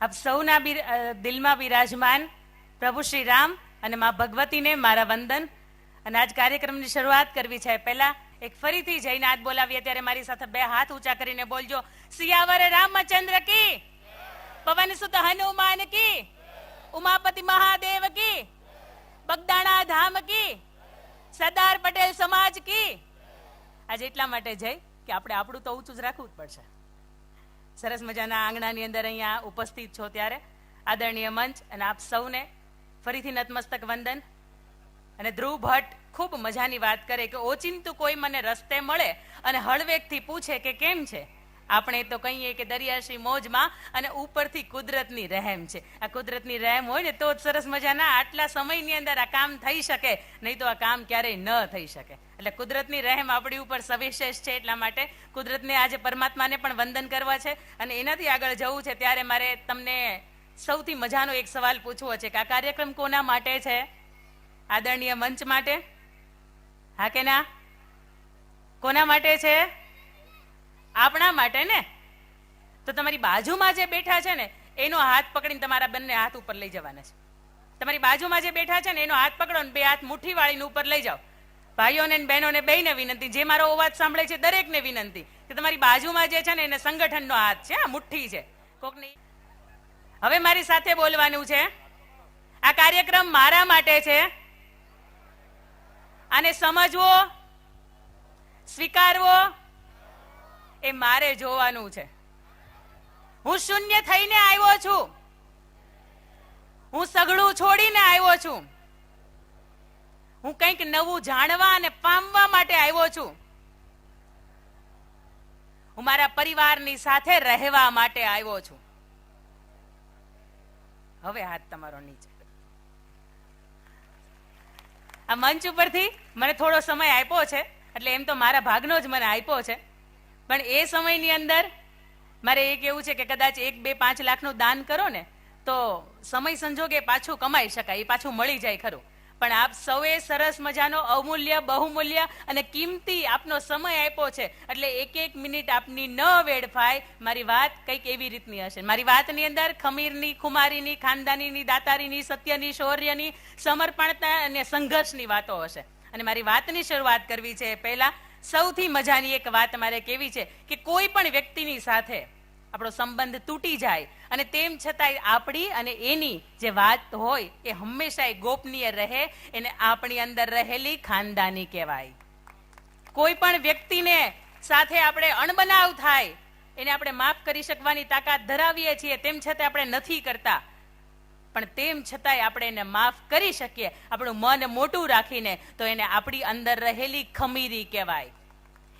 આપ સૌના દિલમાં બિરાજમાન પ્રભુ શ્રી રામ અને મા ભગવતીને મારા વંદન. અને આજ કાર્યક્રમની શરૂઆત કરવી છે. પહેલા એક ફરીથી જઈને હાથ બોલાવીએ, ત્યારે મારી સાથે બે હાથ ઊંચા કરીને બોલજો. સિયાવર રામચંદ્ર કી! પવન સુત હનુમાન કી! ઉમાપતિ મહાદેવ કી! બગદાણા ધામ કી! સરદાર પટેલ સમાજ કી! આજે એટલા માટે જઈ કે આપણે આપણું તો ઊંચું જ રાખવું જ પડશે. સરસ મજાના આંગણાની અંદર અહીંયા ઉપસ્થિત છો ત્યારે. આદરણીય મંચ અને આપ સૌને ફરીથી નતમસ્તક વંદન. અને ધ્રુવ ભટ્ટ ખૂબ મજાની વાત કરે કે ઓચિંતું કોઈ મને રસ્તે મળે અને હળવેકથી પૂછે કે કેમ છે? આપણે તો કહીએ કે દરિયાશી મોજમાં અને ઉપરથી કુદરતની રહેમ છે. આ કુદરતની રહેમ હોય ને તો જ સરસ મજાના આટલા સમયની અંદર આ કામ થઈ શકે, નહીં તો આ કામ ક્યારેય ન થઈ શકે. એટલે કુદરતની રહેમ આપણી ઉપર સવિશેષ છે એટલા માટે કુદરતને આજે પરમાત્માને પણ વંદન કરવા છે. અને એનાથી આગળ જવું છે ત્યારે મારે તમને સૌથી મજાનો એક સવાલ પૂછવો છે કે આ કાર્યક્રમ કોના માટે છે? આદરણીય મંચ માટે? હા કે ના? કોના માટે છે? આપણા માટે ને? તો તમારી બાજુમાં જે બેઠા છે ને, એનો હાથ પકડીને તમારા બંને હાથ ઉપર લઈ જવાના છે. તમારી બાજુમાં જે બેઠા છે ને, એનો હાથ પકડો ને બે હાથ મુઠ્ઠી વાળીને ઉપર લઈ જાઓ. ભાઈઓને બહેનોને બેને વિનંતી, જે મારો અવાજ સાંભળે છે દરેકને વિનંતી, કે તમારી બાજુમાં જે છે ને, એને સંગઠનનો હાથ છે આ મુઠ્ઠી છે. કોકની હવે મારી સાથે બોલવાનું છે. આ કાર્યક્રમ મારા માટે છે. આને સમજવો, સ્વીકારવો એ મારે જોવાનું છે. હું શૂન્ય થઈને આવ્યો છું. હું સઘળું છોડીને આવ્યો છું. હું કંઈક નવું જાણવા અને પામવા માટે આવ્યો છું. હું મારા પરિવારની સાથે રહેવા માટે આવ્યો છું. હવે હાથ તમારો નીચે. આ મંચ ઉપરથી મને થોડો સમય આપ્યો છે, એટલે એમ તો મારા ભાગનો જ મને આપ્યો છે. પણ એ સમયની અંદર મારે એ કહેવું છે કે કદાચ એક, બે, પાંચ લાખનું દાન કરો ને, તો સમય સંજોગે પાછું કમાઈ શકાય, એ પાછું મળી જાય ખરું. પણ આપ સૌએ સરસ મજાનો અમૂલ્ય, બહુમૂલ્ય અને કિંમતી આપનો સમય આપ્યો છે, એટલે એક એક મિનિટ આપની ન વેડફાય, મારી વાત કંઈક એવી રીતની હશે. મારી વાતની અંદર ખમીરની, ખુમારીની, ખાનદાનીની, દાતારીની, સત્યની, શૌર્યની, સમર્પણતા અને સંઘર્ષની વાતો હશે. અને મારી વાતની શરૂઆત કરવી છે પહેલા સૌથી મજાની એક વાત મારે કેવી છે કે કોઈ પણ વ્યક્તિની સાથે આપણો સંબંધ તૂટી જાય અને તેમ છતાંય આપણી અને એની જે વાત હોય એ હંમેશા ગોપનીય રહે, એને આપણી અંદર રહેલી ખાનદાની કહેવાય. કોઈ પણ વ્યક્તિને સાથે આપણે અણબનાવ થાય, એને આપણે માફ કરી શકવાની તાકાત ધરાવીએ છીએ, તેમ છતાં આપણે નથી કરતા. પણ તેમ છતાંય આપણે એને માફ કરી શકીએ. આપણું મન મોટું રાખીને તો એને આપણી અંદર રહેલી ખમીરી કહેવાય.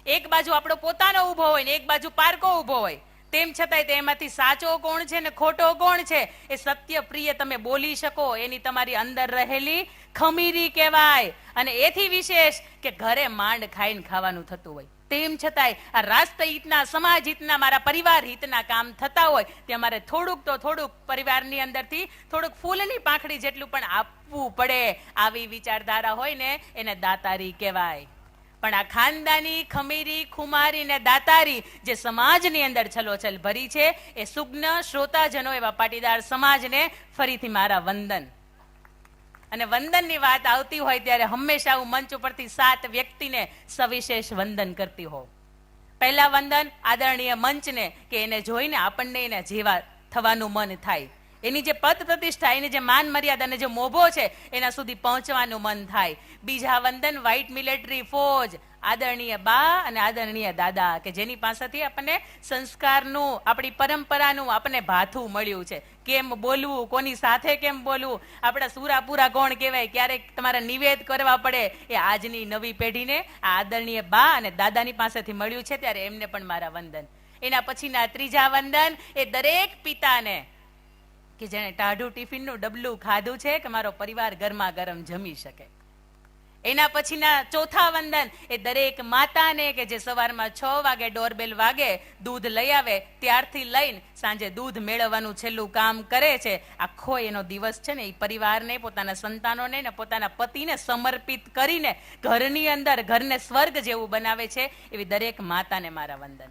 એક બાજુ આપણો પોતાનો ઊભો હોય ને એક બાજુ પારકો ઊભો હોય. તેમ છતાંય તેમાંથી સાચો કોણ છે ને ખોટો કોણ છે એ સત્ય પ્રિય તમે બોલી શકો, એની તમારી અંદર રહેલી ખમીરી કહેવાય. અને એથી વિશેષ કે ઘરે માંડ ખાઈને ખાવાનું થતું હોય. તેમ છતાંય આ રાષ્ટ્ર હિતના સમાજ હિતના મારા પરિવાર હિતના કામ થતા હોય, તે અમારે થોડુંક તો થોડુંક પરિવારની અંદરથી થોડુંક ફૂલની પાંખડી જેટલું પણ આપવું પડે આવી વિચારધારા હોય ને, એને દાતારી કહેવાય. પણ આ ખાનદાની, ખમીરી, ખુમારી ને દાતારી જે સમાજની અંદર છલોછલ ભરી છે, એ સુગ્ન શ્રોતાજનો એવા પાટીદાર સમાજને ફરીથી મારા વંદન. અને વંદનની વાત આવતી હોય ત્યારે હંમેશા હું મંચ ઉપરથી સાત વ્યક્તિને સવિશેષ વંદન કરતી હોઉં. પહેલા વંદન આદરણીય મંચને કે એને જોઈને આપણને એના જેવા થવાનું મન થાય. એની જે પદ પ્રતિષ્ઠા, એની જે માન મર્યાદા જે મોભો છે, એના સુધી પહોંચવાનું મન થાય. બીજા વંદન વ્હાઇટ મિલિટરી ફોજ આદરણીય બા અને આદરણીય દાદા, કે જેની પાસેથી આપણને સંસ્કારનું, આપણી પરંપરાનું આપણને ભાથું મળ્યું છે. કેમ બોલવું, કોની સાથે કેમ બોલવું? આપણા સુરાપુરા કોણ કહેવાય, ક્યારેક તમારે નિવેદ કરવા પડે, એ આજની નવી પેઢીને આ આદરણીય બા અને દાદાની પાસેથી મળ્યું છે, ત્યારે એમને પણ મારા વંદન. એના પછીના ત્રીજા વંદન, એ દરેક પિતાને કે જેણે ટાઢું ટિફિનનું ડબલું ખાધું છે કે મારો પરિવાર ગરમા ગરમ જમી શકે. એના પછીના ચોથા વંદન એ દરેક માતાને કે જે સવારમાં છ વાગે ડોરબેલ વાગે દૂધ લઈ આવે ત્યારથી લઈને સાંજે દૂધ મેળવવાનું છેલ્લું કામ કરે છે. આખો એનો દિવસ છે ને એ પરિવારને, પોતાના સંતાનોને ને પોતાના પતિને સમર્પિત કરીને ઘરની અંદર ઘરને સ્વર્ગ જેવું બનાવે છે એવી દરેક માતાને મારા વંદન.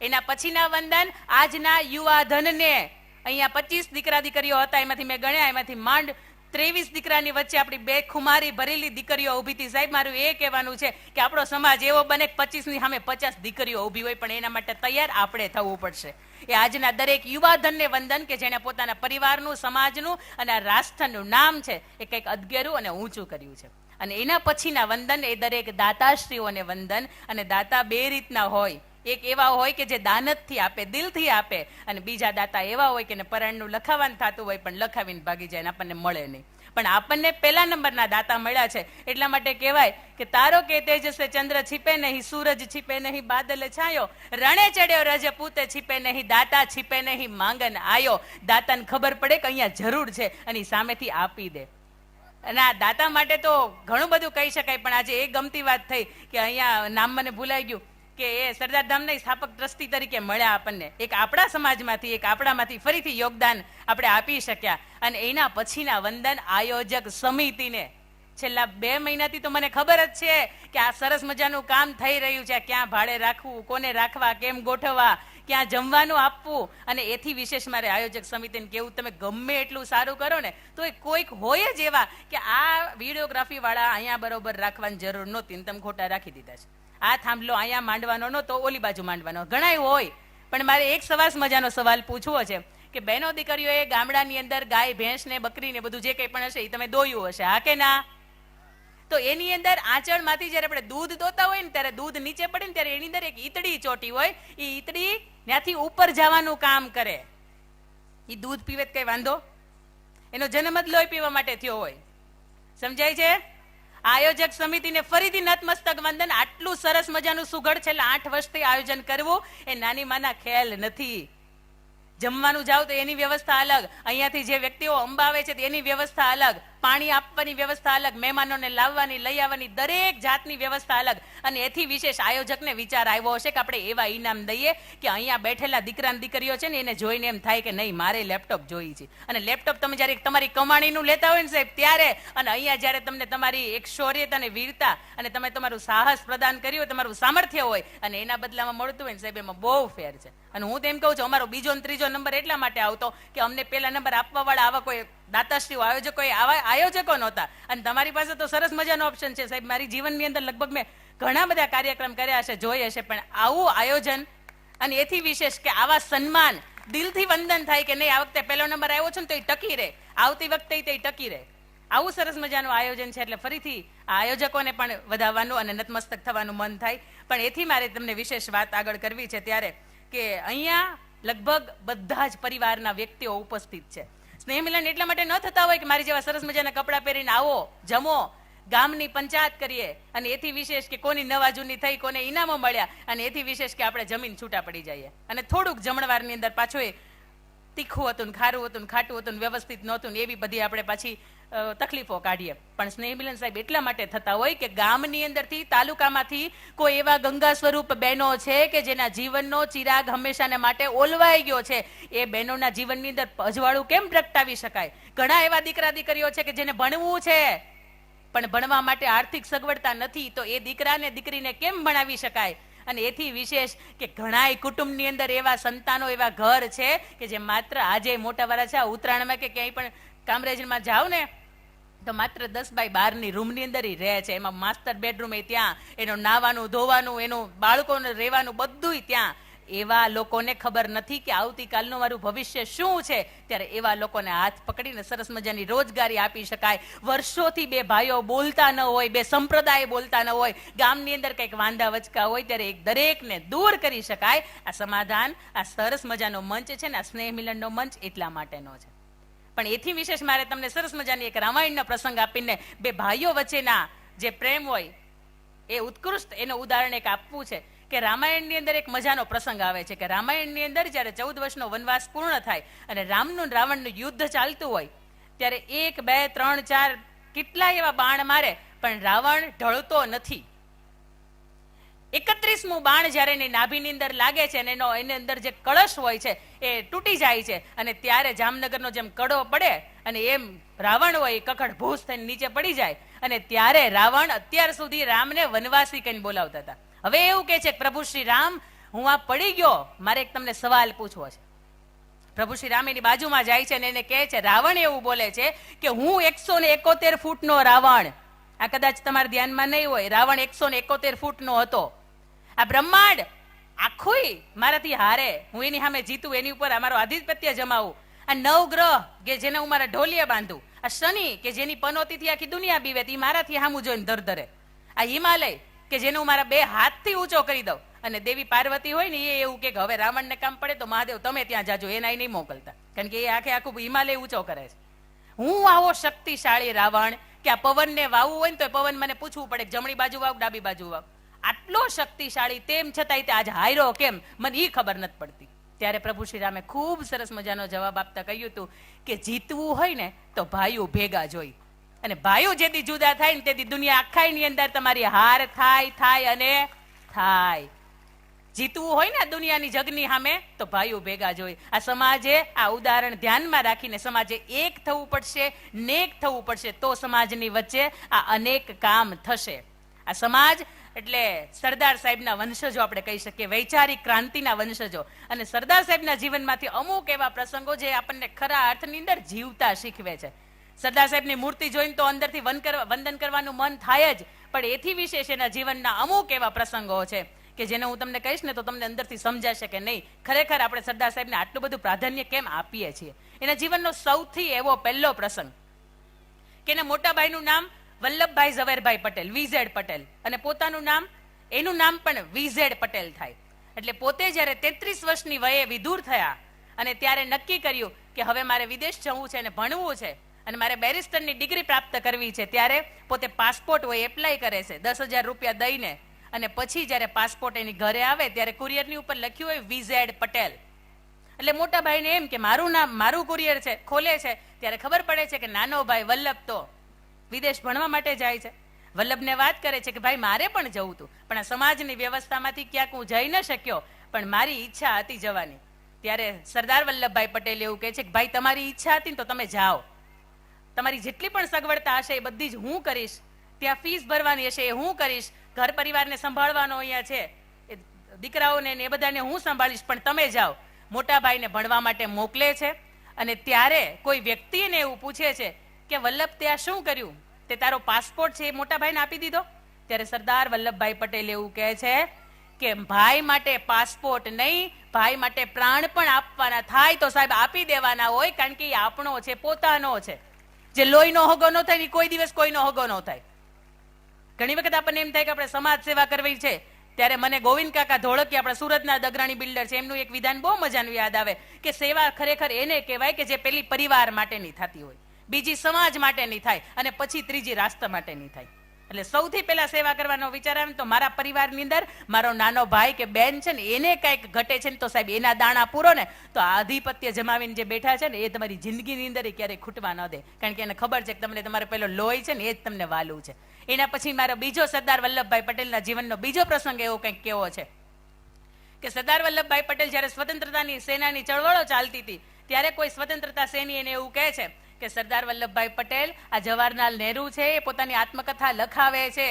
એના પછીના વંદન, આજના યુવા ધનને અહીંયા પચીસ દીકરા દીકરીઓ હતા, એમાંથી મેં ગણ્યા, એમાંથી માંડ ત્રેવીસ દીકરાની વચ્ચે આપણી બે ખુમારી ભરેલી દીકરીઓ ઊભી હતી. સાહેબ, મારું એ કહેવાનું છે કે આપણો સમાજ એવો બને કે પચીસની સામે પચાસ દીકરીઓ ઊભી હોય, પણ એના માટે તૈયાર આપણે થવું પડશે. એ આજના દરેક યુવાધનને વંદન કે જેણે પોતાના પરિવારનું, સમાજનું અને રાષ્ટ્રનું નામ છે એ કંઈક અદગેરું અને ઊંચું કર્યું છે. અને એના પછીના વંદન એ દરેક દાતાશ્રીઓને વંદન અને દાતા બે રીતના હોય. એક એવા હોય કે જે દાનતથી આપે, દિલથી આપે અને બીજા દાતા એવા હોય કે પરાયણનું લખાવાનું થતું હોય પણ લખાવીને ભાગી જાય ને આપણને મળે નહીં. પણ આપણને પહેલા નંબરના દાતા મળ્યા છે. એટલા માટે કહેવાય કે તારો કે તેજસે ચંદ્ર છીપે નહીં, સૂરજ છીપે નહીં, બાદલ છાયો. રણે ચડ્યો રજ પૂતે છીપે નહીં, દાતા છીપે નહીં, માંગન આયો. દાતાને ખબર પડે કે અહીંયા જરૂર છે અને સામેથી આપી દે. અને આ દાતા માટે તો ઘણું બધું કહી શકાય, પણ આજે એ ગમતી વાત થઈ કે અહીંયા નામ મને ભૂલાઈ ગયું. કે એ સરદાર ધામના સ્થાપક ટ્રસ્ટી તરીકે મળ્યા આપણને. એક આપણા સમાજમાંથી, એક આપણામાંથી ફરીથી યોગદાન આપણે આપી શક્યા. અને એના પછીના વંદન આયોજક સમિતિને. છેલ્લા બે મહિનાથી તો મને ખબર જ છે કે આ સરસ મજાનું કામ થઈ રહ્યું છે. ક્યાં ભાડે રાખવું, કોને રાખવા, કેમ ગોઠવવા, ક્યાં જમવાનું આપવું. અને એથી વિશેષ મારે આયોજક સમિતિને કેવું તમે ગમે એટલું સારું કરો ને, તો એ કોઈક હોય જ એવા કે આ વિડીયોગ્રાફી વાળા અહીંયા બરોબર રાખવાની જરૂર નહોતી તમે ખોટા રાખી દીધા છે. આ થાંભલો અહીંયા માંડવાનો નહોતો ઓલી બાજુ માંડવાનો. ઘણાય હોય, પણ મારે એક સવાસ મજાનો સવાલ પૂછવો છે કે બહેનો દીકરીઓએ ગામડાની અંદર ગાય, ભેંસ ને બકરી ને બધું જે કંઈ પણ હશે એ તમે દોયું હશે, હા કે ના? તો એની અંદર આંચળમાંથી જ્યારે આપણે દૂધ દોતા હોય ને, ત્યારે દૂધ નીચે પડે ને, ત્યારે એની અંદર એક ઈતડી ચોટી હોય એ ઈતડી ત્યાંથી ઉપર જવાનું કામ કરે. એ દૂધ પીવે કઈ વાંધો? એનો જન્મ જ લોહી પીવા માટે થયો હોય. સમજાય છે? આયોજક સમિતિને ફરીથી નતમસ્તક વંદન. આટલું સરસ મજાનું સુઘડ છેલ્લા આઠ વર્ષથી આયોજન કરવું એ નાની માના ખ્યાલ નથી. જમવાનું જાવ તો એની વ્યવસ્થા અલગ. અહીંયાથી જે વ્યક્તિઓ અંબાવે છે તેની વ્યવસ્થા અલગ. પાણી આપવાની વ્યવસ્થા અલગ, મહેમાનોને લાવવાની, લઈ આવવાની, દરેક જાતની વ્યવસ્થા અલગ. અને એથી વિશેષ આયોજકને વિચાર આવ્યો હશે કે આપણે એવા ઇનામ દઈએ કે અહીંયા બેઠેલા દીકરા દીકરીઓ છે ને એને જોઈને એમ થાય કે નહીં, મારે લેપટોપ જોઈ છે. અને લેપટોપ તમે જ્યારે તમારી કમાણીનું લેતા હોય ને સાહેબ, ત્યારે અને અહીંયા જ્યારે તમને તમારી એક શૌર્યતા અને વીરતા અને તમે તમારું સાહસ પ્રદાન કર્યું હોય, તમારું સામર્થ્ય હોય અને એના બદલામાં મળતું હોય ને સાહેબ, એમાં બહુ ફેર છે. અને હું તો એમ કહું છું, અમારો બીજો ત્રીજો નંબર એટલા માટે આવતો કે અમને પેલા નંબર આપવા વાળા આવા કોઈ દાતાશ્રીઓ આયોજકો આયોજકો નહોતા. અને તમારી પાસે તો સરસ મજાનો ઓપ્શન છે. સાહેબ, મારી જીવનની અંદર લગભગ મેં ઘણા બધા કાર્યક્રમ કર્યા હશે, જોઈ હશે, પણ આવું આયોજન અને એથી વિશેષ કે આવા સન્માન દિલથી વંદન થાય કે નહીં, આ વખતે પહેલો નંબર આવ્યો છે ને તો એ ટકી રહે. આવતી વખતે તે ટકી રહે. આવું સરસ મજાનું આયોજન છે, એટલે ફરીથી આ આયોજકોને પણ વધાવવાનું અને નતમસ્તક થવાનું મન થાય. પણ એથી મારે તમને વિશેષ વાત આગળ કરવી છે ત્યારે કે અહીંયા લગભગ બધા જ પરિવારના વ્યક્તિઓ ઉપસ્થિત છે. સ્નેહ મિલન એટલા માટે ન થતા હોય કે મારી જેવા સરસ મજાના કપડાં પહેરીને આવો, જમો, ગામની પંચાયત કરીએ. અને એથી વિશેષ કે કોની નવા જૂની થઈ, કોને ઇનામો મળ્યા. અને એથી વિશેષ કે આપણે જમીન છૂટા પડી જઈએ. અને થોડુંક જમણવારની અંદર પાછું તીખું હતું ખારું હતું ખાટું હતું વ્યવસ્થિત નહોતું એવી બધી આપણે પાછી તકલીફો કાઢીએ. પણ સ્નેહ મિલન સાહેબ એટલા માટે થતા હોય કે ગામની અંદરથી, તાલુકામાંથી કોઈ એવા ગંગા સ્વરૂપ બહેનો છે કે જેના જીવનનો ચિરાગ હંમેશાને માટે ઓલવાઈ ગયો છે, એ બહેનોના જીવનની અંદર અજવાળું કેમ પ્રગટાવી શકાય? ઘણા એવા દીકરા દીકરીઓ છે કે જેને ભણવું છે, પણ ભણવા માટે આર્થિક સગવડતા નથી, તો એ દીકરાને દીકરીને કેમ ભણાવી શકાય? અને એથી વિશેષ કે ઘણાય કુટુંબની અંદર એવા સંતાનો, એવા ઘર છે કે જે માત્ર આજે મોટા વાળા છે ઉત્તરાયણમાં કે ક્યાંય પણ કામરેજમાં જાવ ને, તો માત્ર દસ બાય બારની રૂમની અંદર ઈ રહે છે. એમાં માસ્ટર બેડરૂમ એ ત્યાં, એનું નાવાનું, ધોવાનું, એનું બાળકોને રહેવાનું બધુંય ત્યાં એવા લોકોને ખબર નથી કે આવતીકાલનું મારું ભવિષ્ય શું છે. ત્યારે એવા લોકોને હાથ પકડીને સરસ મજાની રોજગારી આપી શકાય. વર્ષોથી બે ભાઈઓ બોલતા ન હોય, બે સંપ્રદાય બોલતા ન હોય, ગામની અંદર કંઈક વાંધા વચકા હોય ત્યારે એક દરેકને દૂર કરી શકાય. આ સમાધાન, આ સરસ મજાનો મંચ છે ને, આ સ્નેહ મિલનનો મંચ એટલા માટેનો છે. પણ એથી વિશેષ મારે તમને સરસ મજાની એક રામાયણનો પ્રસંગ આપીને બે ભાઈઓ વચ્ચેના જે પ્રેમ હોય, એ ઉત્કૃષ્ટ એનું ઉદાહરણ એક આપવું છે. કે રામાયણની અંદર એક મજાનો પ્રસંગ આવે છે કે રામાયણની અંદર જ્યારે ચૌદ વર્ષનો વનવાસ પૂર્ણ થાય અને રામનું રાવણનું યુદ્ધ ચાલતું હોય, ત્યારે એક, બે, ત્રણ, ચાર કેટલા એવા બાણ મારે, પણ રાવણ ઢળતો નથી. એકત્રીસમું બાણ જ્યારે એની નાભીની અંદર લાગે છે અને એનો એની અંદર જે કળશ હોય છે, એ તૂટી જાય છે અને ત્યારે જામનગરનો જેમ કડો પડે અને એમ રાવણ હોય એ કકડ ભૂસ થઈને નીચે પડી જાય અને ત્યારે રાવણ અત્યાર સુધી રામને વનવાસી કહીને બોલાવતા હતા. હવે એવું કે છે પ્રભુ શ્રી રામ, હું આ પડી ગયો, મારે એક તમને સવાલ પૂછવો છે. પ્રભુ શ્રી રામ એની બાજુમાં જાય છે અને એને કહે છે, રાવણ એવું બોલે છે કે હું એકસો ને એકોતેર ફૂટનો રાવણ. આ કદાચ તમારા ધ્યાનમાં નહીં હોય, રાવણ એકસો ને એકોતેર ફૂટનો હતો. આ બ્રહ્માંડ આખુંય મારાથી હારે. હું એની સામે જીતું, એની ઉપર અમારો આધિપત્ય જમાવું. આ નવ ગ્રહ કે જેને હું મારા ઢોલિયા બાંધું. આ શનિ કે જેની પનોતીથી આખી દુનિયા બીવે તે મારાથી હામું જોઈને ધરધરે. આ હિમાલય કે જેને હું મારા બે હાથથી ઊંચો કરી દઉં. અને દેવી પાર્વતી હોય ને, એ એવું કે હવે રાવણને કામ પડે તો મહાદેવ તમે ત્યાં જાજો, એના નહીં મોકલતા. કારણ કે એ આખે આખું હિમાલય ઊંચો કરે છે. હું આવો શક્તિશાળી રાવણ કે આ પવનને વાવવું હોય ને તો પવન મને પૂછવું પડે જમણી બાજુ વાવ, ડાબી બાજુ વાવ. આટલો શક્તિશાળી તેમ છતાંય તે આજ હાયરો કેમ? મને એ ખબર નથી પડતી. ત્યારે પ્રભુ શ્રી રામે ખૂબ સરસ મજાનો જવાબ આપતા કહ્યું હતું કે જીતવું હોય ને તો ભાઈઓ ભેગા જોઈ અને ભાઈઓ જેથી જુદા થાય ને તેથી દુનિયા આખાની અંદર તમારી હાર થાય થાય અને થાય. જીતવું હોય ને દુનિયાની જગની સામે, તો ભાઈઓ ભેગા જોઈ આ સમાજે આ ઉદાહરણ ધ્યાનમાં રાખીને સમાજે એક થવું પડશે, નેક થવું પડશે, તો સમાજની વચ્ચે આ અનેક કામ થશે. આ સમાજ, એટલે સરદાર સાહેબના વંશજો આપણે કહી શકીએ, વૈચારિક ક્રાંતિના વંશજો. અને સરદાર સાહેબના જીવનમાંથી અમુક એવા પ્રસંગો જે આપણને ખરા અર્થની અંદર જીવતા શીખવે છે. સરદાર સાહેબની મૂર્તિ જોઈને તો અંદરથી વંદન કરવાનું મન થાય જ. પણ એથી વિશેષ એના જીવનના અમુક એવા પ્રસંગો છે કે જેને હું તમને કહીશ ને તો તમને અંદરથી સમજાશે કે નહીં. ખરેખર આપણે સરદાર સાહેબને આટલું બધું પ્રાધાન્ય કેમ આપીએ છીએ? એના જીવનનો સૌથી એવો પહેલો પ્રસંગ કે એના મોટાભાઈનું નામ વલ્લભભાઈ ઝવેરભાઈ પટેલ વીઝેડ પટેલ. અને પોતાનું નામ, એનું નામ પણ વીઝેડ પટેલ થાય. એટલે પોતે જ્યારે તેત્રીસ વર્ષની વયે વિધુર થયા અને ત્યારે નક્કી કર્યું કે હવે મારે વિદેશ જવું છે અને ભણવું છે અને મારે બેરિસ્ટરની ડિગ્રી પ્રાપ્ત કરવી છે, ત્યારે પોતે પાસપોર્ટ હોય એપ્લાય કરે છે, દસ હજાર રૂપિયા દઈને. અને પછી જ્યારે પાસપોર્ટ એની ઘરે આવે, ત્યારે કુરિયરની ઉપર લખ્યું હોય વિઝેડ પટેલ. એટલે મોટા ભાઈને એમ કે, મારું નામ, મારું કુરિયર છે, ખોલે છે. ત્યારે ખબર પડે છે કે નાનો ભાઈ વલ્લભ તો વિદેશ ભણવા માટે જાય છે. વલ્લભને વાત કરે છે કે, ભાઈ, મારે પણ જવું હતું પણ આ સમાજની વ્યવસ્થામાંથી ક્યાંક હું જઈ ન શક્યો, પણ મારી ઈચ્છા હતી જવાની. ત્યારે સરદાર વલ્લભભાઈ પટેલ એવું કહે છે કે, ભાઈ, તમારી ઈચ્છા હતી તો તમે જાઓ. તમારી જેટલી પણ સગવડતા હશે એ બધી જ હું કરીશ. ત્યાં ફીસ ભરવાની હશે એ હું કરીશ. ઘર પરિવારને સંભાળવાનો અહીંયા છે. એ દીકરાઓને એ બધાને હું સંભાળીશ, પણ તમે જાઓ. મોટા ભાઈને ભણવા માટે મોકલે છે. અને ત્યારે કોઈ વ્યક્તિ એવું પૂછે છે કે, વલ્લભ તે શું કર્યું? તે તારો પાસપોર્ટ છે એ મોટા ભાઈને આપી દીધો? ત્યારે સરદાર વલ્લભભાઈ પટેલ એવું કહે છે કે, ભાઈ માટે પાસપોર્ટ નહીં, ભાઈ માટે પ્રાણ પણ આપવાના થાય તો સાહેબ આપી દેવાના હોય, કારણ કે એ આપણો છે, પોતાનો છે. જે લોહીનો હોગો ન થાય કોઈ દિવસ કોઈનો હોગો ન થાય. ઘણી વખત આપણને એમ થાય કે આપણે સમાજ સેવા કરવી છે, ત્યારે મને ગોવિંદ કાકા ધોળકી આપણા સુરતના દગરાણી બિલ્ડર છે, એમનું એક વિધાન બહુ મજાનું યાદ આવે કે સેવા ખરેખર એને કહેવાય કે જે પેલી પરિવાર માટેની થતી હોય, બીજી સમાજ માટેની થાય અને પછી ત્રીજી રાષ્ટ્ર માટેની થાય. એટલે સૌથી પહેલા સેવા કરવાનો વિચાર આવે તો મારા પરિવારની અંદર મારો નાનો ભાઈ કે બેન છે ને, એને કંઈક ઘટે છે ને તો સાહેબ એના દાણા પૂરો ને, તો આધિપત્ય જમાવીને જે બેઠા છે ને, એ તમારી જિંદગીની અંદર એ ક્યારેય ખૂટવા ન દે. કારણ કે એને ખબર છે કે તમને તમારે પેલો લોહી છે ને, એ જ તમને વાલું છે. એના પછી મારો બીજો સરદાર વલ્લભભાઈ પટેલના જીવનનો બીજો પ્રસંગ એવો કંઈક કેવો છે કે સરદાર વલ્લભભાઈ પટેલ જ્યારે સ્વતંત્રતાની સેનાની ચળવળો ચાલતી હતી, ત્યારે કોઈ સ્વતંત્રતા સેની એને એવું કહે છે કે સરદાર વલ્લભભાઈ પટેલ આ જવાહરલાલ નહેરુ છે, એ પોતાની આત્મકથા લખાવે છે.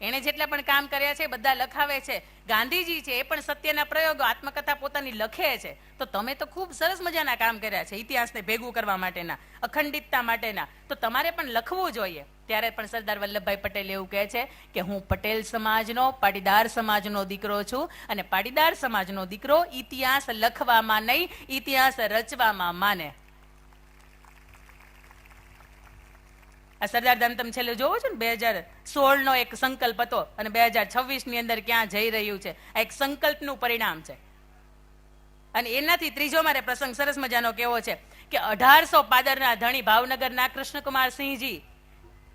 એણે જેટલા પણ કામ કર્યા છે બધા લખાવે છે. ગાંધીજી છે એ પણ સત્યના પ્રયોગો આત્મકથા પોતાની લખે છે. તો તમે તો ખૂબ સરસ મજાના કામ કર્યા છે ઇતિહાસને ભેગું કરવા માટેના, અખંડિતતા માટેના. તો તમારે પણ લખવું જોઈએ. ત્યારે પણ સરદાર વલ્લભભાઈ પટેલ એવું કહે છે કે હું પટેલ સમાજનો, પાટીદાર સમાજનો દીકરો છું અને પાટીદાર સમાજનો દીકરો ઇતિહાસ લખવામાં નહીં, ઇતિહાસ રચવામાં માને. સરદાર ધામ તમે છેલ્લે જોવો છો ને, બે હજાર સોળ નો એક સંકલ્પ હતો અને બે હજાર છવ્વીસની અંદર ક્યાં જઈ રહ્યું છે? આ એક સંકલ્પનું પરિણામ છે. અને એનાથી ત્રીજો મારે પ્રસંગ સરસ મજાનો કેવો છે કે અઢારસો પાદરના ધણી ભાવનગરના કૃષ્ણકુમાર સિંહજી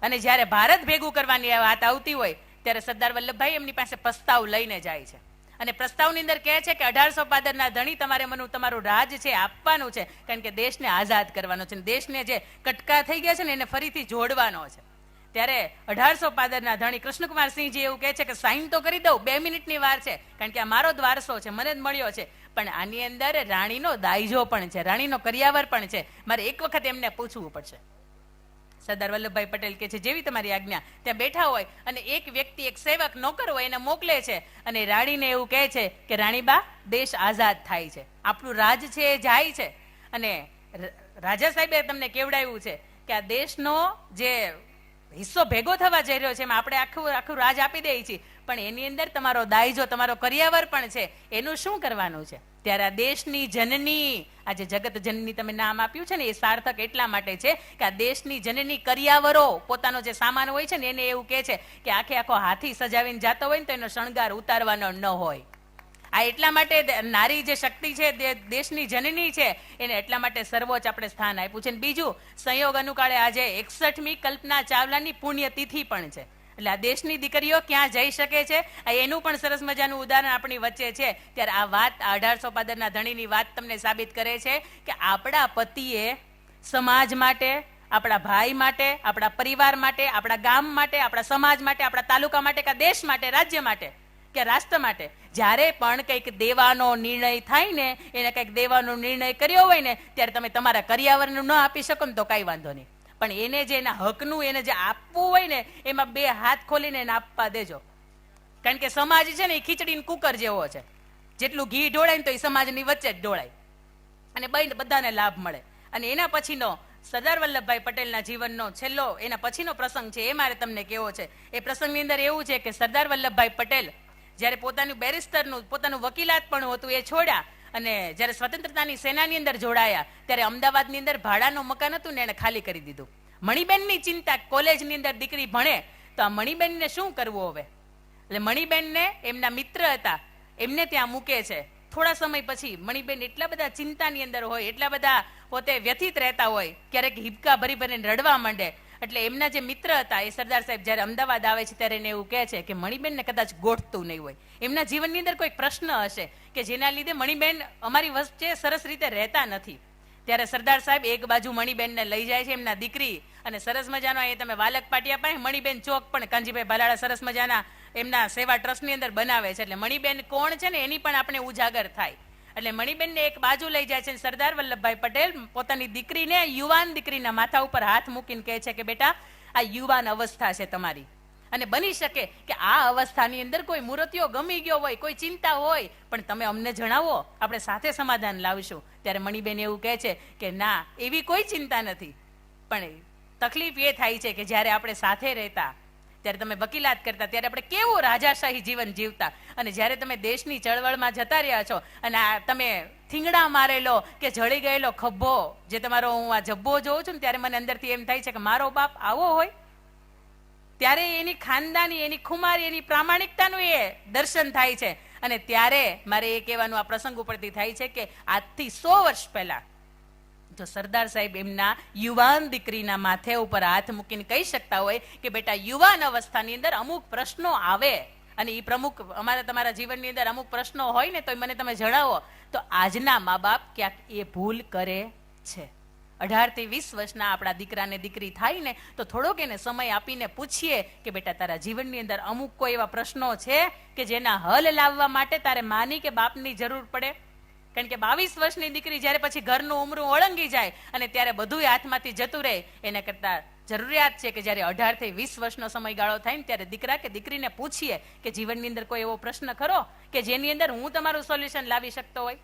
અને જ્યારે ભારત ભેગું કરવાની વાત આવતી હોય, ત્યારે સરદાર વલ્લભભાઈ એમની પાસે પ્રસ્તાવ લઈને જાય છે. અને પ્રસ્તાવની અંદર કહે છે કે અઢારસો પાદરના ધણી તમારે મને તમારું રાજ છે, આપવાનું છે, કારણ કે દેશને આઝાદ કરવાનો છે દેશને જે કટકા થઈ ગયા છે ને એને ફરીથી જોડવાનો છે. ત્યારે અઢારસો પાદરના ધણી કૃષ્ણકુમાર સિંહજી એવું કહે છે કે સાઈન તો કરી દઉં, બે મિનિટની વાર છે, કારણ કે આ મારો દ્વારસો વારસો છે, મને જ મળ્યો છે. પણ આની અંદર રાણીનો દાયજો પણ છે, રાણીનો કરિયાવર પણ છે. મારે એક વખત એમને પૂછવું પડશે. સરદાર વલ્લભભાઈ પટેલ કે છે, જેવી તમારી આજ્ઞા, ત્યાં બેઠા હોય અને એક વ્યક્તિ, એક સેવક, નોકર હોય, એને મોકલે છે અને રાણીને એવું કહે છે કે, રાણીબા, દેશ આઝાદ થાય છે. આપણું રાજ છે એ જાય છે. અને રાજા સાહેબે તમને કેવડાવ્યું છે કે આ દેશનો જે હિસ્સો ભેગો થવા જઈ રહ્યો છે, એમાં આપણે આખું આખું રાજ આપી દઈએ છીએ. પણ એની અંદર તમારો દાયજો, તમારો કરિયાવર પણ છે. એનું શું કરવાનું છે? ત્યારે આ દેશની જનની આજે જગત જનની તમે નામ આપ્યું છે ને, એ સાર્થક એટલા માટે છે કે આ દેશની જનની કરિયાવરો, પોતાનો જે સામાન હોય છે ને, એને એવું કહે છે કે આખે આખો હાથી સજાવીને જાતો હોય ને, તો એનો શણગાર ઉતારવાનો ન હોય. આ એટલા માટે નારી જે શક્તિ છે દેશની જનની છે, એને એટલા માટે સર્વોચ્ચ આપણે સ્થાન આપ્યું છે. બીજું, સંયોગ અનુકાળે આજે એકસઠમી કલ્પના ચાવલાની પુણ્યતિથિ પણ છે. એટલે આ દેશની દીકરીઓ ક્યાં જઈ શકે છે? એનું પણ સરસ મજાનું ઉદાહરણ આપણી વચ્ચે છે. ત્યારે આ વાત અઢારસો પાદરના ધણીની વાત તમને સાબિત કરે છે કે આપણા પતિએ સમાજ માટે, આપણા ભાઈ માટે, આપણા પરિવાર માટે, આપણા ગામ માટે, આપણા સમાજ માટે, આપણા તાલુકા માટે કે દેશ માટે, રાજ્ય માટે કે રાષ્ટ્ર માટે જ્યારે પણ કંઈક દેવાનો નિર્ણય થાય ને, એને કંઈક દેવાનો નિર્ણય કર્યો હોય ને, ત્યારે તમે તમારા કરિયાવરનું ન આપી શકો ને તો કાંઈ વાંધો નહીં. પણ એને જે એના હકનું એને જે આપવું હોય ને, એમાં બે હાથ ખોલીને એને આપવા દેજો. કારણ કે સમાજ છે ને એ ખીચડીને કુકર જેવો છે. જેટલું ઘી ઢોળાય ને તો એ સમાજની વચ્ચે જ ઢોળાય. અને બહેન બધાને લાભ મળે. અને એના પછીનો સરદાર વલ્લભભાઈ પટેલના જીવનનો છેલ્લો, એના પછીનો પ્રસંગ છે, એ મારે તમને કેવો છે. એ પ્રસંગની અંદર એવું છે કે સરદાર વલ્લભભાઈ પટેલ જ્યારે પોતાનું બેરિસ્ટરનું, પોતાનું વકીલાત પણ હતું એ છોડ્યા અને જ્યારે સ્વતંત્રતાની સેનાની અંદર જોડાયા, ત્યારે અમદાવાદની અંદર ભાડાનું મકાન હતું ને એને ખાલી કરી દીધું. મણિબેનની ચિંતા કોલેજની અંદર દીકરી ભણે, તો આ મણિબેનને શું કરવું હવે? એટલે મણિબેનને એમના મિત્ર હતા, એમને ત્યાં મૂકે છે. થોડા સમય પછી મણિબેન એટલા બધા ચિંતાની અંદર હોય, એટલા બધા પોતે વ્યથિત રહેતા હોય, ક્યારેક હિબકા ભરી ભરીને રડવા માંડે એટલે એમના જે મિત્ર હતા, એ સરદાર સાહેબ જ્યારે અમદાવાદ આવે છે ત્યારે એને એવું કહે છે કે મણિબેનને કદાચ ગોઠતું નહીં હોય. એમના જીવનની અંદર કોઈ પ્રશ્ન હશે કે જેના લીધે મણિબેન અમારી વચ્ચે સરસ રીતે રહેતા નથી. ત્યારે સરદાર સાહેબ એક બાજુ મણિબેનને લઈ જાય છે એમના દીકરી અને સરસ મજાનો એ તમે વાલક પાટિયા પાસે મણિબેન ચોક પણ કાંજીભાઈ ભલાળા સરસ મજાના એમના સેવા ટ્રસ્ટની અંદર બનાવે છે. એટલે મણિબેન કોણ છે ને એની પણ આપણે ઉજાગર થાય. એટલે મણિબેનને એક બાજુ લઈ જાય છે સરદાર વલ્લભભાઈ પટેલ. પોતાની દીકરીને યુવાન દીકરીના માથા ઉપર હાથ મૂકીને કહે છે કે બેટા, આ યુવાન અવસ્થા છે તમારી. અને બની શકે કે આ અવસ્થાની અંદર કોઈ મૂર્તિઓ ગમી ગયો હોય, કોઈ ચિંતા હોય, પણ તમે અમને જણાવો, આપણે સાથે સમાધાન લાવશું. ત્યારે મણિબેન એવું કહે છે કે ના, એવી કોઈ ચિંતા નથી. પણ તકલીફ એ થાય છે કે જ્યારે આપણે સાથે રહેતા ત્યારે તમે વકીલાત કરતા, ત્યારે આપણે કેવું રાજાશાહી જીવન જીવતા? અને જ્યારે તમે દેશની ચળવળમાં જતા રહ્યા છો, અને આ તમે થીંગડા મારેલો કે જળી ગયેલો ખભ્ભો જે તમારો હું આ જબ્બો જોઉં છું ને ત્યારે મને અંદરથી એમ થાય છે કે મારો બાપ આવો હોય. ત્યારે એની ખાનદાની, એની ખુમારી, એની પ્રામાણિકતાનું એ દર્શન થાય છે. અને ત્યારે મારે એ કહેવાનું આ પ્રસંગ ઉપરથી થાય છે કે આજથી સો વર્ષ પહેલા જો સરદાર સાહેબ એમના યુવાન દીકરીના માથે ઉપર હાથ મૂકીને કહી શકતા હોય કે બેટા, યુવાન અવસ્થાની અંદર અમુક પ્રશ્નો આવે અને એ પ્રમુખ અમારા, તમારા જીવનની અંદર અમુક પ્રશ્નો હોય ને તો મને તમે જણાવો. તો આજના મા બાપ ક્યાંક એ ભૂલ કરે છે. અઢારથી વીસ વર્ષના આપણા દીકરાને દીકરી થાય ને તો થોડોક એને સમય આપીને પૂછીએ કે બેટા, તારા જીવનની અંદર અમુક કોઈ એવા પ્રશ્નો છે કે જેના હલ લાવવા માટે તારે માની કે બાપની જરૂર પડે? કારણ કે બાવીસ વર્ષની દીકરી જ્યારે પછી ઘરનું ઉમરું ઓળંગી જાય અને ત્યારે બધું હાથમાંથી જતું રહે, એના કરતા જરૂરિયાત છે કે જ્યારે અઢારથી વીસ વર્ષનો સમયગાળો થાય ને ત્યારે દીકરા કે દીકરીને પૂછીએ કે જીવનની અંદર કોઈ એવો પ્રશ્ન ખરો કે જેની અંદર હું તમારું સોલ્યુશન લાવી શકતો હોય?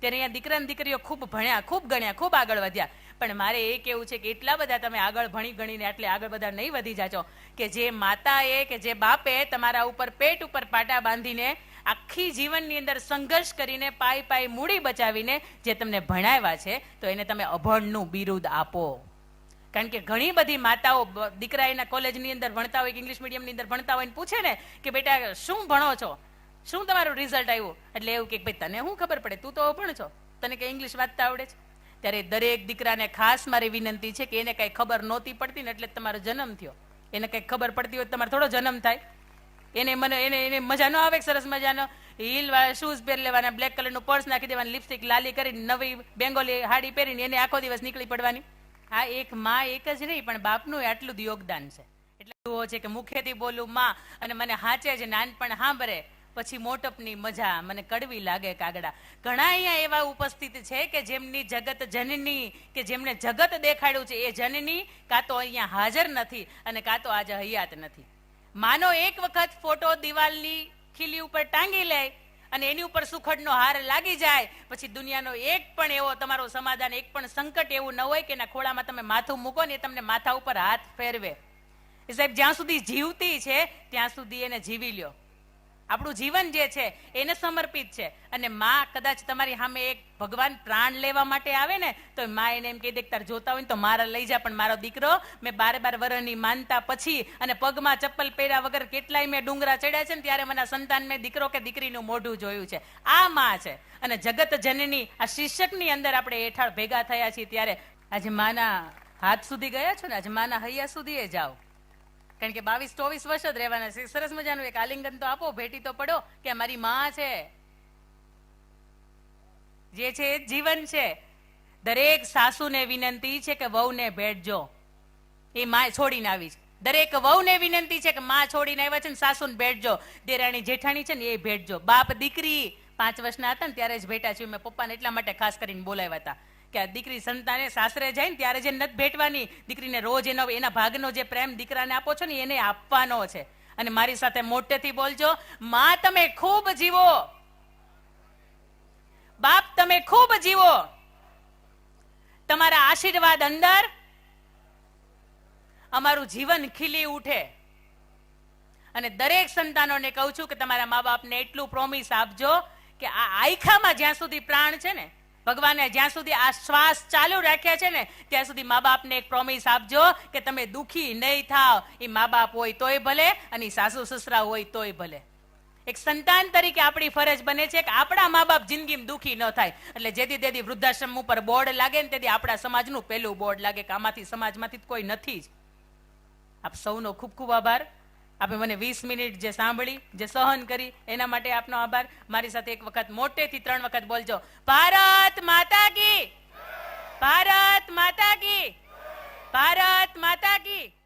ત્યારે અહીંયા દીકરા અને દીકરીઓ ખૂબ ભણ્યા, ખૂબ ગણ્યા, ખૂબ આગળ વધ્યા. પણ મારે એ કેવું છે કે એટલા બધા તમે આગળ ભણી ગણીને એટલે આગળ બધા નહીં વધી જાજો કે જે માતાએ કે જે બાપે તમારા ઉપર પેટ ઉપર પાટા બાંધીને આખી જીવનની અંદર સંઘર્ષ કરીને પાઈ પાય મૂડી બચાવીને જે તમને ભણાવ્યા છે, તો એને તમે અભણનું બિરુદ આપો. કારણ કે ઘણી બધી માતાઓ દીકરા એના કોલેજની અંદર ભણતા હોય કે ઇંગ્લિશ મીડિયમની અંદર ભણતા હોય પૂછે ને કે, બેટા, શું ભણો છો? શું તમારું રિઝલ્ટ આવ્યું? એટલે એવું કે, ભાઈ, તને શું ખબર પડે? તું તો અભણ છો. તને કે ઇંગ્લિશ વાંચતા આવડે છે? ત્યારે દરેક દીકરાને ખાસ મારી વિનંતી છે કે એને કઈ ખબર નહોતી પડતી ને એટલે તમારો જન્મ થયો. એને કઈ ખબર પડતી હોય તમારો થોડો જન્મ થાય. એને મને એને એને મજા ન આવે સરસ મજાનો હીલ વાળા શૂઝ પહેરી લેવાના બ્લેક કલરનું પર્સ નાખી દેવાની લિપસ્ટિક લાલી કરીને નવી બેંગોલી હાડી પહેરીને એને આખો દિવસ નીકળી પડવાની. આ એક માં એક જ નહીં, પણ બાપનું આટલું જ યોગદાન છે. એટલે એવું છે કે મુખેથી બોલું માં, અને મને હાચે જ નાનપણ સાંભળે, પછી મોટપની મજા મને કડવી લાગે કાગડા. ઘણા અહીંયા એવા ઉપસ્થિત છે કે જેમની જગત જનની, કે જેમને જગત દેખાડ્યું છે, એ જનની કાં તો અહીંયા હાજર નથી, અને કાં તો આજે હયાત નથી. માનો એક વખત ફોટો દિવાલની ખીલી ઉપર ટાંગી લે અને એની ઉપર સુખડનો હાર લાગી જાય, પછી દુનિયાનો એક પણ એવો તમારો સમાધાન, એક પણ સંકટ એવું ન હોય કે એના ખોળામાં તમે માથું મૂકો ને તમને માથા ઉપર હાથ ફેરવે. સાહેબ, જ્યાં સુધી જીવતી છે, ત્યાં સુધી એને જીવી લ્યો. આપણું જીવન જે છે, એને સમર્પિત છે. અને માં કદાચ તમારી સામે એક ભગવાન પ્રાણ લેવા માટે આવે ને તો માં એને એમ કહી દે તાર જોતા હોય તો મારા લઈ જા, પણ મારો દીકરો મેં બારે બાર વરની માનતા પછી અને પગમાં ચપ્પલ પહેર્યા વગર કેટલાય મેં ડુંગરા ચડ્યા છે ને, ત્યારે મને સંતાન મેં દીકરો કે દીકરીનું મોઢું જોયું છે. આ માં છે. અને જગત જનની, આ શીર્ષકની અંદર આપણે હેઠળ ભેગા થયા છીએ ત્યારે આજે માના હાથ સુધી ગયા છો ને, આજે માના હૈયા સુધી એ જાઓ. કારણ કે બાવીસ, ચોવીસ વર્ષ જ રહેવાના છે. સરસ મજાનું એક આલિંગન તો આપો, ભેટી તો પડો કે અમારી માં છે. જે છે જીવન છે. દરેક સાસુને વિનંતી છે કે વહુને ભેટજો. એ માં છોડીને આવી છે. દરેક વહુને વિનંતી છે કે માં છોડીને આવ્યા છે ને સાસુને ભેટજો. દેરાણી જેઠાણી છે ને એ ભેટજો. બાપ દીકરી પાંચ વર્ષના હતા ને ત્યારે જ ભેટા છે મેં પપ્પાને એટલા માટે ખાસ કરીને બોલાવ્યા હતા. કે દીકરી સંતાને સાસરે જાય ને ત્યારે જે નથી ભેટવાની, દીકરીને રોજ એનો, એના ભાગનો જે પ્રેમ દીકરાને આપો છો ને એને આપવાનો છે. અને મારી સાથે મોટેથી બોલજો, માં તમે ખૂબ જીવો. બાપ તમે ખૂબ જીવો. તમારા આશીર્વાદ અંદર અમારું જીવન ખીલી ઉઠે. અને દરેક સંતાનોને કહું છું કે તમારા મા બાપને એટલું પ્રોમિસ આપજો કે આ આયખામાં જ્યાં સુધી પ્રાણ છે ને ભગવાને જ્યાં સુધી આ શ્વાસ ચાલુ રાખ્યા છે ને, ત્યાં સુધી મા બાપને એક પ્રોમિસ આપજો કે તમે દુખી નહીં થાવ. એ મા બાપ હોય તોય ભલે અને સાસુ સસરા હોય તોય ભલે. એક સંતાન તરીકે આપણી ફરજ બને છે કે આપણા મા બાપ જિંદગીમાં દુઃખી ન થાય. એટલે જેથી તેથી વૃદ્ધાશ્રમ ઉપર બોર્ડ લાગે ને તેથી આપણા સમાજનું પહેલું બોર્ડ લાગે કે આમાંથી સમાજમાંથી કોઈ નથી જ. આપ સૌનો ખૂબ ખૂબ આભાર. આપે મને વીસ મિનિટ જે સાંભળી, જે સહન કરી, એના માટે આપનો આભાર. મારી સાથે એક વખત મોટેથી ત્રણ વખત બોલજો. ભારત માતા કી! ભારત માતા કી! ભારત માતા કી!